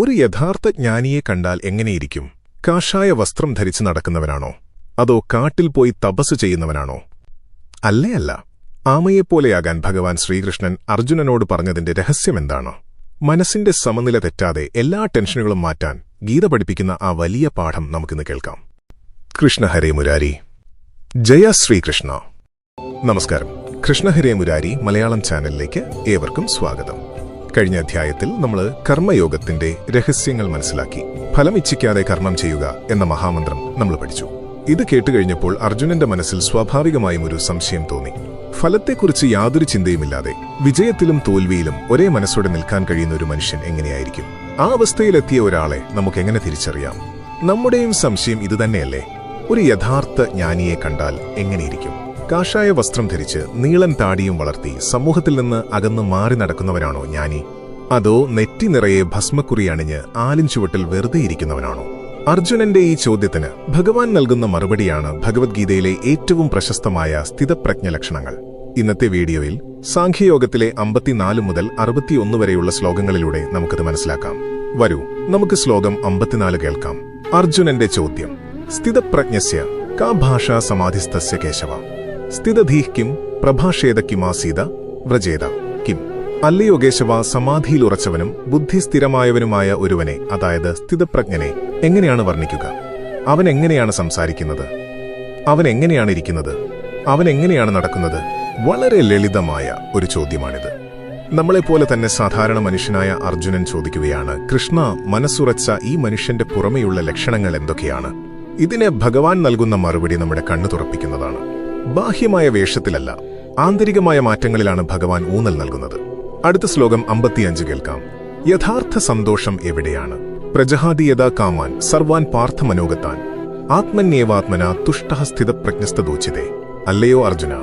ഒരു യഥാർത്ഥ ജ്ഞാനിയെ കണ്ടാൽ എങ്ങനെയിരിക്കും? കാഷായ വസ്ത്രം ധരിച്ചു നടക്കുന്നവനാണോ? അതോ കാട്ടിൽ പോയി തപസ് ചെയ്യുന്നവനാണോ? അല്ലേ അല്ല. ആമയെപ്പോലെയാകാൻ ഭഗവാൻ ശ്രീകൃഷ്ണൻ അർജുനനോട് പറഞ്ഞതിന്റെ രഹസ്യമെന്താണ്? മനസ്സിന്റെ സമനില തെറ്റാതെ എല്ലാ ടെൻഷനുകളും മാറ്റാൻ ഗീത പഠിപ്പിക്കുന്ന ആ വലിയ പാഠം നമുക്കിന്ന് കേൾക്കാം. കൃഷ്ണഹരേ മുരാരി. ജയ ശ്രീകൃഷ്ണ. നമസ്കാരം. കൃഷ്ണഹരേ മുരാരി മലയാളം ചാനലിലേക്ക് ഏവർക്കും സ്വാഗതം. കഴിഞ്ഞ അധ്യായത്തിൽ നമ്മൾ കർമ്മയോഗത്തിന്റെ രഹസ്യങ്ങൾ മനസ്സിലാക്കി. ഫലം ഇച്ഛിക്കാതെ കർമ്മം ചെയ്യുക എന്ന മഹാമന്ത്രം നമ്മൾ പഠിച്ചു. ഇത് കേട്ടുകഴിഞ്ഞപ്പോൾ അർജുനന്റെ മനസ്സിൽ സ്വാഭാവികമായും ഒരു സംശയം തോന്നി. ഫലത്തെക്കുറിച്ച് യാതൊരു ചിന്തയുമില്ലാതെ വിജയത്തിലും തോൽവിയിലും ഒരേ മനസ്സോടെ നിൽക്കാൻ കഴിയുന്ന ഒരു മനുഷ്യൻ എങ്ങനെയായിരിക്കും? ആ അവസ്ഥയിലെത്തിയ ഒരാളെ നമുക്ക് എങ്ങനെ തിരിച്ചറിയാം? നമ്മുടെയും സംശയം ഇതുതന്നെയല്ലേ? ഒരു യഥാർത്ഥ ജ്ഞാനിയെ കണ്ടാൽ എങ്ങനെയിരിക്കും? കാഷായ വസ്ത്രം ധരിച്ച് നീളൻ താടിയും വളർത്തി സമൂഹത്തിൽ നിന്ന് അകന്നു മാറി നടക്കുന്നവരാണോ ജ്ഞാനി അതോ നെറ്റി നിറയെ ഭസ്മക്കുറി അണിഞ്ഞ് ആലിൻ ചുവട്ടിൽ വെറുതെ ഇരിക്കുന്നവനാണോ? അർജുനന്റെ ഈ ചോദ്യത്തിന് ഭഗവാൻ നൽകുന്ന മറുപടിയാണ് ഭഗവത്ഗീതയിലെ ഏറ്റവും പ്രശസ്തമായ സ്ഥിതപ്രജ്ഞ ലക്ഷണങ്ങൾ. ഇന്നത്തെ വീഡിയോയിൽ സാഖ്യയോഗത്തിലെ അമ്പത്തിനാല് മുതൽ അറുപത്തിയൊന്ന് വരെയുള്ള ശ്ലോകങ്ങളിലൂടെ നമുക്കത് മനസ്സിലാക്കാം. വരൂ നമുക്ക് ശ്ലോകം അമ്പത്തിനാല് കേൾക്കാം. അർജുനന്റെ ചോദ്യം. സ്ഥിതപ്രജ്ഞസ്യ കാ ഭാഷാ സമാധിസ്ഥസ്യ കേശവ. സ്ഥിതധീഹ് കിം പ്രഭാഷേത കിമാസീത വ്രജേത കിം. അല്ലയോ കേശവ സമാധിയിലുറച്ചവനും ബുദ്ധി സ്ഥിരമായവനുമായ ഒരുവനെ അതായത് സ്ഥിതപ്രജ്ഞനെ എങ്ങനെയാണ് വർണിക്കുക? അവൻ എങ്ങനെയാണ് സംസാരിക്കുന്നത്? അവൻ എങ്ങനെയാണ് ഇരിക്കുന്നത്? അവൻ എങ്ങനെയാണ് നടക്കുന്നത്? വളരെ ലളിതമായ ഒരു ചോദ്യമാണിത്. നമ്മളെപ്പോലെ തന്നെ സാധാരണ മനുഷ്യനായ അർജുനൻ ചോദിക്കുകയാണ് കൃഷ്ണ മനസ്സുറച്ച ഈ മനുഷ്യന്റെ പുറമെയുള്ള ലക്ഷണങ്ങൾ എന്തൊക്കെയാണ്? ഇതിന് ഭഗവാൻ നൽകുന്ന മറുപടി നമ്മുടെ കണ്ണു തുറപ്പിക്കുന്നതാണ്. ബാഹ്യമായ വേഷത്തിലല്ല ആന്തരികമായ മാറ്റങ്ങളിലാണ് ഭഗവാൻ ഊന്നൽ നൽകുന്നത്. അടുത്ത ശ്ലോകം അമ്പത്തിയഞ്ച് കേൾക്കാം. യഥാർത്ഥ സന്തോഷം എവിടെയാണ്? പ്രജഹാതി യഥാ കാമാൻ സർവാൻ പാർത്ഥ മനോഗത്താൻ ആത്മന്യേവാത്മന തുഷ്ട സ്ഥിതപ്രജ്ഞസ്ഥദോചിതേ അല്ലയോ അർജുന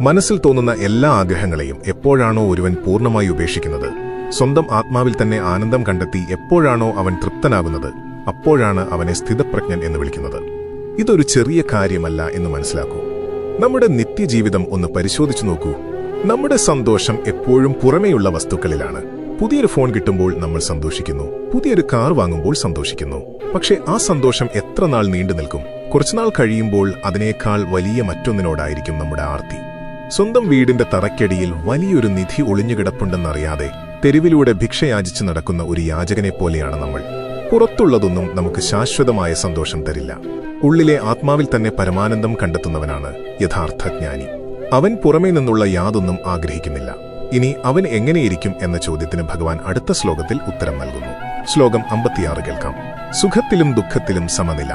മനസ്സിൽ തോന്നുന്ന എല്ലാ ആഗ്രഹങ്ങളെയും എപ്പോഴാണോ ഒരുവൻ പൂർണമായി ഉപേക്ഷിക്കുന്നത്? സ്വന്തം ആത്മാവിൽ തന്നെ ആനന്ദം കണ്ടെത്തി എപ്പോഴാണോ അവൻ തൃപ്തനാകുന്നത്? അപ്പോഴാണ് അവനെ സ്ഥിതപ്രജ്ഞൻ എന്ന് വിളിക്കുന്നത്. ഇതൊരു ചെറിയ കാര്യമല്ല എന്ന് മനസ്സിലാക്കൂ. നമ്മുടെ നിത്യജീവിതം ഒന്ന് പരിശോധിച്ചു നോക്കൂ. നമ്മുടെ സന്തോഷം എപ്പോഴും പുറമേയുള്ള വസ്തുക്കളിലാണ്. പുതിയൊരു ഫോൺ കിട്ടുമ്പോൾ നമ്മൾ സന്തോഷിക്കുന്നു. പുതിയൊരു കാർ വാങ്ങുമ്പോൾ സന്തോഷിക്കുന്നു. പക്ഷേ ആ സന്തോഷം എത്ര നാൾ നീണ്ടു നിൽക്കും? കുറച്ചുനാൾ കഴിയുമ്പോൾ അതിനേക്കാൾ വലിയ മറ്റൊന്നിനോടായിരിക്കും നമ്മുടെ ആർത്തി. സ്വന്തം വീടിന്റെ തറയ്ക്കടിയിൽ വലിയൊരു നിധി ഒളിഞ്ഞുകിടപ്പുണ്ടെന്നറിയാതെ തെരുവിലൂടെ ഭിക്ഷയാചിച്ചു നടക്കുന്ന ഒരു യാചകനെ പോലെയാണ് നമ്മൾ. പുറത്തുള്ളതൊന്നും നമുക്ക് ശാശ്വതമായ സന്തോഷം തരില്ല. ഉള്ളിലെ ആത്മാവിൽ തന്നെ പരമാനന്ദം കണ്ടെത്തുന്നവനാണ് യഥാർത്ഥ ജ്ഞാനി അവൻ പുറമേ നിന്നുള്ള യാതൊന്നും ആഗ്രഹിക്കുന്നില്ല. ഇനി അവൻ എങ്ങനെയിരിക്കും എന്ന ചോദ്യത്തിന് ഭഗവാൻ അടുത്ത ശ്ലോകത്തിൽ ഉത്തരം നൽകുന്നു. ശ്ലോകം അമ്പത്തിയാറ് കേൾക്കാം. സുഖത്തിലും ദുഃഖത്തിലും സമനില.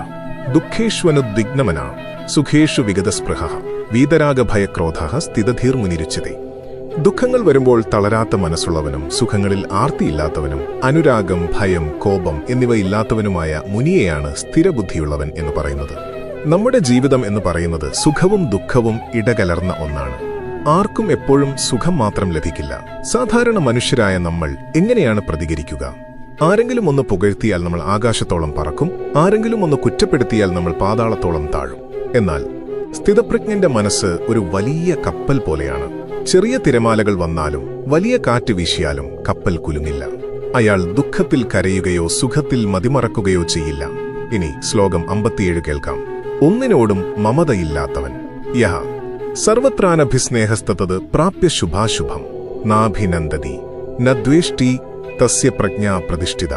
ദുഃഖേഷ്വനുദ്വിഗ്നമന സുഖേഷു വിഗതസ്പൃഹ. വീതരാഗഭയക്രോധ സ്ഥിതധീർമുനിരുച്ചതേ ദുഃഖങ്ങൾ വരുമ്പോൾ തളരാത്ത മനസ്സുള്ളവനും സുഖങ്ങളിൽ ആർത്തിയില്ലാത്തവനും അനുരാഗം ഭയം കോപം എന്നിവയില്ലാത്തവനുമായ മുനിയെയാണ് സ്ഥിരബുദ്ധിയുള്ളവൻ എന്ന് പറയുന്നത്. നമ്മുടെ ജീവിതം എന്ന് പറയുന്നത് സുഖവും ദുഃഖവും ഇടകലർന്ന ഒന്നാണ്. ആർക്കും എപ്പോഴും സുഖം മാത്രം ലഭിക്കില്ല. സാധാരണ മനുഷ്യരായ നമ്മൾ എങ്ങനെയാണ് പ്രതികരിക്കുക? ആരെങ്കിലും ഒന്ന് പുകഴ്ത്തിയാൽ നമ്മൾ ആകാശത്തോളം പറക്കും ആരെങ്കിലും ഒന്ന് കുറ്റപ്പെടുത്തിയാൽ നമ്മൾ പാതാളത്തോളം താഴും. എന്നാൽ സ്ഥിതപ്രജ്ഞന്റെ മനസ്സ് ഒരു വലിയ കപ്പൽ പോലെയാണ്. ചെറിയ തിരമാലകൾ വന്നാലും വലിയ കാറ്റ് വീശിയാലും കപ്പൽ കുലുങ്ങില്ല. അയാൾ ദുഃഖത്തിൽ കരയുകയോ സുഖത്തിൽ മതിമറക്കുകയോ ചെയ്യില്ല. ഇനി ശ്ലോകം അമ്പത്തിയേഴ് കേൾക്കാം. ഒന്നിനോടും മമതയില്ലാത്തവൻ. യഹ സർവത്രാനഭിസ്നേഹസ്തത് പ്രാപ്യ ശുഭാശുഭം. നാഭിനന്ദതി നദ്വേഷ്ടി തസ്യ പ്രജ്ഞാ പ്രതിഷ്ഠിത.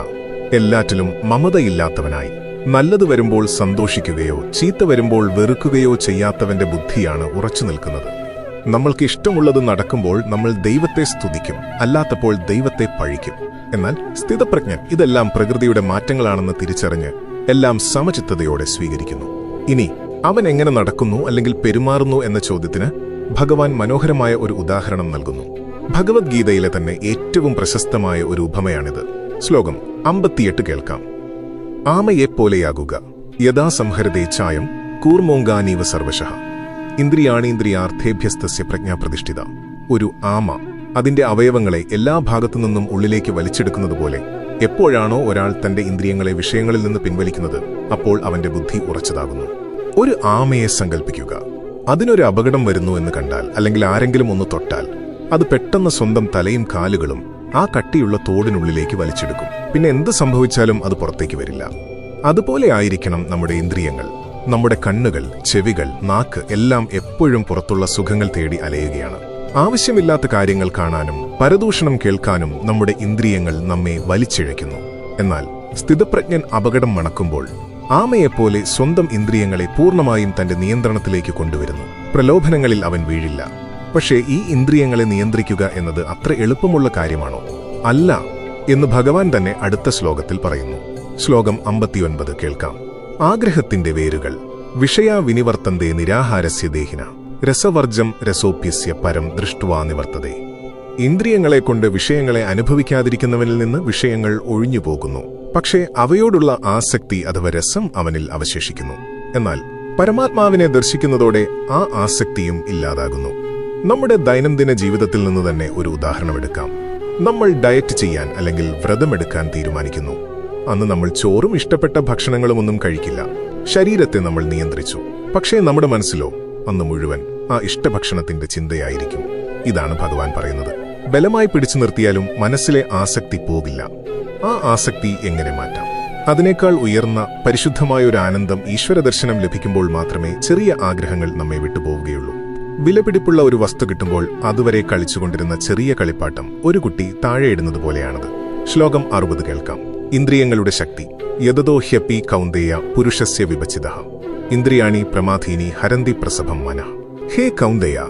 എല്ലാറ്റിലും മമതയില്ലാത്തവനായി. നല്ലത് വരുമ്പോൾ സന്തോഷിക്കുകയോ ചീത്ത വരുമ്പോൾ വെറുക്കുകയോ ചെയ്യാത്തവന്റെ ബുദ്ധിയാണ് ഉറച്ചു നിൽക്കുന്നത്. നമ്മൾക്ക് ഇഷ്ടമുള്ളത് നടക്കുമ്പോൾ നമ്മൾ ദൈവത്തെ സ്തുതിക്കും. അല്ലാത്തപ്പോൾ ദൈവത്തെ പഴിക്കും. എന്നാൽ സ്ഥിതപ്രജ്ഞൻ ഇതെല്ലാം പ്രകൃതിയുടെ മാറ്റങ്ങളാണെന്ന് തിരിച്ചറിഞ്ഞ് എല്ലാം സമചിത്തതയോടെ സ്വീകരിക്കുന്നു. ഇനി അവൻ എങ്ങനെ നടക്കുന്നു അല്ലെങ്കിൽ പെരുമാറുന്നു എന്ന ചോദ്യത്തിന് ഭഗവാൻ മനോഹരമായ ഒരു ഉദാഹരണം നൽകുന്നു. ഭഗവത്ഗീതയിലെ തന്നെ ഏറ്റവും പ്രശസ്തമായ ഒരു ഉപമയാണിത്. ശ്ലോകം അമ്പത്തിയെട്ട് കേൾക്കാം. ആമയെപ്പോലെയാകുക. യഥാസംഹരതേ ചായം കൂർമോങ്കാനീവ സർവശഃ. ഇന്ദ്രിയാണീന്ദ്രിയാർത്ഥേഭ്യസ്തസ്യ പ്രജ്ഞാപ്രതിഷ്ഠിത. ഒരു ആമ അതിന്റെ അവയവങ്ങളെ എല്ലാ ഭാഗത്തുനിന്നും ഉള്ളിലേക്ക് വലിച്ചെടുക്കുന്നതുപോലെ എപ്പോഴാണോ ഒരാൾ തന്റെ ഇന്ദ്രിയങ്ങളെ വിഷയങ്ങളിൽ നിന്ന് പിൻവലിക്കുന്നത് അപ്പോൾ അവന്റെ ബുദ്ധി ഉറച്ചതാകുന്നു. ഒരു ആമയെ സങ്കല്പിക്കുക അതിനൊരു അപകടം വരുന്നു എന്ന് കണ്ടാൽ അല്ലെങ്കിൽ ആരെങ്കിലും ഒന്ന് തൊട്ടാൽ അത് പെട്ടെന്ന് സ്വന്തം തലയും കാലുകളും ആ കട്ടിയുള്ള തോടിനുള്ളിലേക്ക് വലിച്ചെടുക്കും. പിന്നെ എന്ത് സംഭവിച്ചാലും അത് പുറത്തേക്ക് വരില്ല. അതുപോലെ ആയിരിക്കണം നമ്മുടെ ഇന്ദ്രിയങ്ങൾ. നമ്മുടെ കണ്ണുകൾ ചെവികൾ നാക്ക് എല്ലാം എപ്പോഴും പുറത്തുള്ള സുഖങ്ങൾ തേടി അലയുകയാണ്. ആവശ്യമില്ലാത്ത കാര്യങ്ങൾ കാണാനും പരദൂഷണം കേൾക്കാനും നമ്മുടെ ഇന്ദ്രിയങ്ങൾ നമ്മെ വലിച്ചിഴയ്ക്കുന്നു. എന്നാൽ സ്ഥിതപ്രജ്ഞൻ അപകടം മണക്കുമ്പോൾ ആമയെപ്പോലെ സ്വന്തം ഇന്ദ്രിയങ്ങളെ പൂർണമായും തന്റെ നിയന്ത്രണത്തിലേക്ക് കൊണ്ടുവരുന്നു. പ്രലോഭനങ്ങളിൽ അവൻ വീഴില്ല. പക്ഷേ ഈ ഇന്ദ്രിയങ്ങളെ നിയന്ത്രിക്കുക എന്നത് അത്ര എളുപ്പമുള്ള കാര്യമാണോ? അല്ല എന്ന് ഭഗവാൻ തന്നെ അടുത്ത ശ്ലോകത്തിൽ പറയുന്നു. ശ്ലോകം അമ്പത്തിയൊൻപത് കേൾക്കാം. ആഗ്രഹത്തിന്റെ വേരുകൾ. വിഷയാ വിനിവർത്തന്തേ നിരാഹാരസ്യ ദേഹിന രസവർജം രസോപ്യസ്യ പരം ദൃഷ്ടുവാ നിവർത്തതേ. ഇന്ദ്രിയങ്ങളെ കൊണ്ട് വിഷയങ്ങളെ അനുഭവിക്കാതിരിക്കുന്നവനിൽ നിന്ന് വിഷയങ്ങൾ ഒഴിഞ്ഞു പോകുന്നു. പക്ഷേ അവയോടുള്ള ആസക്തി അഥവാ രസം അവനിൽ അവശേഷിക്കുന്നു. എന്നാൽ പരമാത്മാവിനെ ദർശിക്കുന്നതോടെ ആ ആസക്തിയും ഇല്ലാതാകുന്നു. നമ്മുടെ ദൈനംദിന ജീവിതത്തിൽ നിന്ന് തന്നെ ഒരു ഉദാഹരണമെടുക്കാം. നമ്മൾ ഡയറ്റ് ചെയ്യാൻ അല്ലെങ്കിൽ വ്രതമെടുക്കാൻ തീരുമാനിക്കുന്നു. അന്ന് നമ്മൾ ചോറും ഇഷ്ടപ്പെട്ട ഭക്ഷണങ്ങളും ഒന്നും കഴിക്കില്ല. ശരീരത്തെ നമ്മൾ നിയന്ത്രിച്ചു. പക്ഷേ നമ്മുടെ മനസ്സിലോ അന്ന് മുഴുവൻ ആ ഇഷ്ടഭക്ഷണത്തിന്റെ ചിന്തയായിരിക്കും. ഇതാണ് ഭഗവാൻ പറയുന്നത്. ബലമായി പിടിച്ചു നിർത്തിയാലും മനസ്സിലെ ആസക്തി പോകില്ല ആ ആസക്തി എങ്ങനെ മാറ്റാം? അതിനേക്കാൾ ഉയർന്ന പരിശുദ്ധമായ ഒരു ആനന്ദം ഈശ്വര ദർശനം ലഭിക്കുമ്പോൾ മാത്രമേ ചെറിയ ആഗ്രഹങ്ങൾ നമ്മെ വിട്ടുപോവുകയുള്ളൂ വിലപിടിപ്പുള്ള ഒരു വസ്തു കിട്ടുമ്പോൾ അതുവരെ കളിച്ചുകൊണ്ടിരുന്ന ചെറിയ കളിപ്പാട്ടം ഒരു കുട്ടി താഴെയിടുന്നത് പോലെയാണത്. ശ്ലോകം അറുപത് കേൾക്കാം. ഇന്ദ്രിയങ്ങളുടെ ശക്തി. യതതോ ഹ്യപി കൗന്ദേയ പുരുഷസ്യ വിഭജിത. ഇന്ദ്രിയാണി പ്രമാധീനി ഹരന്തി പ്രസഭം മന. ഹേ കൗന്ദേയ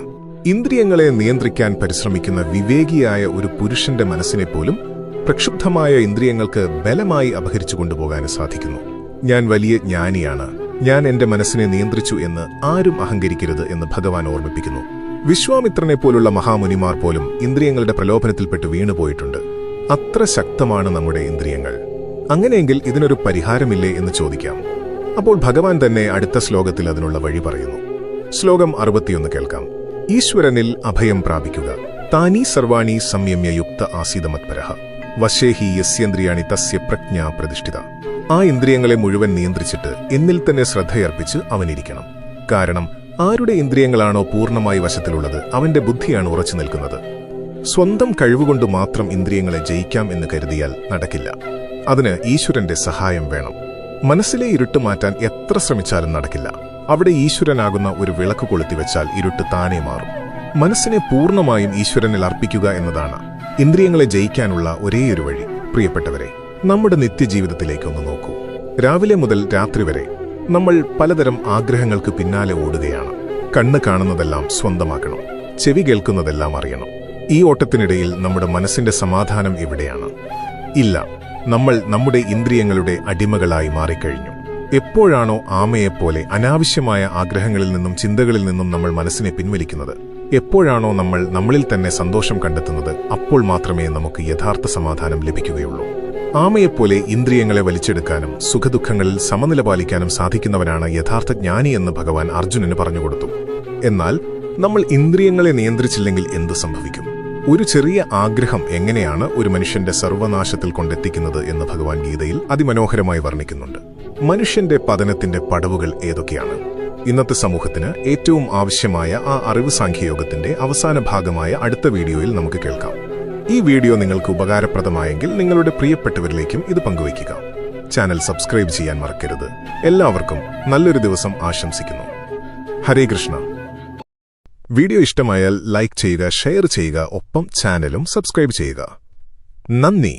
ഇന്ദ്രിയങ്ങളെ നിയന്ത്രിക്കാൻ പരിശ്രമിക്കുന്ന വിവേകിയായ ഒരു പുരുഷന്റെ മനസ്സിനെ പോലും പ്രക്ഷുബ്ധമായ ഇന്ദ്രിയങ്ങൾക്ക് ബലമായി അപഹരിച്ചു കൊണ്ടുപോകാൻ സാധിക്കുന്നു. ഞാൻ വലിയ ജ്ഞാനിയാണ്. ഞാൻ എന്റെ മനസ്സിനെ നിയന്ത്രിച്ചു എന്ന് ആരും അഹങ്കരിക്കരുത് എന്ന് ഭഗവാൻ ഓർമ്മിപ്പിക്കുന്നു. വിശ്വാമിത്രനെ പോലുള്ള മഹാമുനിമാർ പോലും ഇന്ദ്രിയങ്ങളുടെ പ്രലോഭനത്തിൽപ്പെട്ട് വീണുപോയിട്ടുണ്ട്. അത്ര ശക്തമാണ് നമ്മുടെ ഇന്ദ്രിയങ്ങൾ. അങ്ങനെയെങ്കിൽ ഇതിനൊരു പരിഹാരമില്ലേ എന്ന് ചോദിക്കാം. അപ്പോൾ ഭഗവാൻ തന്നെ അടുത്ത ശ്ലോകത്തിൽ അതിനുള്ള വഴി പറയുന്നു. ശ്ലോകം അറുപത്തിയൊന്ന് കേൾക്കാം. ഈശ്വരനിൽ അഭയം പ്രാപിക്കുക. താനി സർവാണി സംയമ്യ യുക്ത ആസീതമത്പരഹ വശേഹി യസ്യന്ദ്രിയാണി തസ്യ പ്രജ്ഞ പ്രതിഷ്ഠിത. ആ ഇന്ദ്രിയങ്ങളെ മുഴുവൻ നിയന്ത്രിച്ചിട്ട് എന്നിൽ തന്നെ ശ്രദ്ധയർപ്പിച്ച് അവനിരിക്കണം. കാരണം ആരുടെ ഇന്ദ്രിയങ്ങളാണോ പൂർണമായി വശത്തിലുള്ളത് അവന്റെ ബുദ്ധിയാണ് ഉറച്ചു നിൽക്കുന്നത്. സ്വന്തം കഴിവുകൊണ്ട് മാത്രം ഇന്ദ്രിയങ്ങളെ ജയിക്കാം എന്ന് കരുതിയാൽ നടക്കില്ല. അതിന് ഈശ്വരന്റെ സഹായം വേണം. മനസ്സിലെ ഇരുട്ട് മാറ്റാൻ എത്ര ശ്രമിച്ചാലും നടക്കില്ല. അവിടെ ഈശ്വരനാകുന്ന ഒരു വിളക്ക് കൊളുത്തി വെച്ചാൽ ഇരുട്ട് താനേ മാറും. മനസ്സിനെ പൂർണമായും ഈശ്വരനിൽ അർപ്പിക്കുക എന്നതാണ് ഇന്ദ്രിയങ്ങളെ ജയിക്കാനുള്ള ഒരേയൊരു വഴി. പ്രിയപ്പെട്ടവരെ നമ്മുടെ നിത്യജീവിതത്തിലേക്കൊന്ന് നോക്കൂ. രാവിലെ മുതൽ രാത്രി വരെ നമ്മൾ പലതരം ആഗ്രഹങ്ങൾക്ക് പിന്നാലെ ഓടുകയാണ്. കണ്ണ് കാണുന്നതെല്ലാം സ്വന്തമാക്കണം. ചെവി കേൾക്കുന്നതെല്ലാം അറിയണം. ഈ ഓട്ടത്തിനിടയിൽ നമ്മുടെ മനസ്സിന്റെ സമാധാനം എവിടെയാണ്? ഇല്ല. നമ്മൾ നമ്മുടെ ഇന്ദ്രിയങ്ങളുടെ അടിമകളായി മാറിക്കഴിഞ്ഞു. എപ്പോഴാണോ ആമയെപ്പോലെ അനാവശ്യമായ ആഗ്രഹങ്ങളിൽ നിന്നും ചിന്തകളിൽ നിന്നും നമ്മൾ മനസ്സിനെ പിൻവലിക്കുന്നത്. എപ്പോഴാണോ നമ്മൾ നമ്മളിൽ തന്നെ സന്തോഷം കണ്ടെത്തുന്നത് അപ്പോൾ മാത്രമേ നമുക്ക് യഥാർത്ഥ സമാധാനം ലഭിക്കുകയുള്ളൂ. ആമയെപ്പോലെ ഇന്ദ്രിയങ്ങളെ വലിച്ചെടുക്കാനും സുഖദുഃഖങ്ങളിൽ സമനില പാലിക്കാനും സാധിക്കുന്നവനാണ് യഥാർത്ഥ ജ്ഞാനി എന്ന് ഭഗവാൻ അർജുനന് പറഞ്ഞുകൊടുത്തു. എന്നാൽ നമ്മൾ ഇന്ദ്രിയങ്ങളെ നിയന്ത്രിച്ചില്ലെങ്കിൽ എന്ത് സംഭവിക്കും? ഒരു ചെറിയ ആഗ്രഹം എങ്ങനെയാണ് ഒരു മനുഷ്യന്റെ സർവനാശത്തിൽ കൊണ്ടെത്തിക്കുന്നത് എന്ന് ഭഗവാൻ ഗീതയിൽ അതിമനോഹരമായി വർണിക്കുന്നുണ്ട്. മനുഷ്യന്റെ പതനത്തിന്റെ പടവുകൾ ഏതൊക്കെയാണ്? ഇന്നത്തെ സമൂഹത്തിന് ഏറ്റവും ആവശ്യമായ ആ അറിവ് സാഖ്യയോഗത്തിന്റെ അവസാന ഭാഗമായ അടുത്ത വീഡിയോയിൽ നമുക്ക് കേൾക്കാം. ഈ വീഡിയോ നിങ്ങൾക്ക് ഉപകാരപ്രദമായെങ്കിൽ നിങ്ങളുടെ പ്രിയപ്പെട്ടവരിലേക്കും ഇത് പങ്കുവയ്ക്കുക. ചാനൽ സബ്സ്ക്രൈബ് ചെയ്യാൻ മറക്കരുത്. എല്ലാവർക്കും നല്ലൊരു ദിവസം ആശംസിക്കുന്നു. ഹരേ കൃഷ്ണ. വീഡിയോ ഇഷ്ടമായാൽ ലൈക്ക് ചെയ്യുക ഷെയർ ചെയ്യുക ഒപ്പം ചാനലും സബ്സ്ക്രൈബ് ചെയ്യുക. നന്ദി.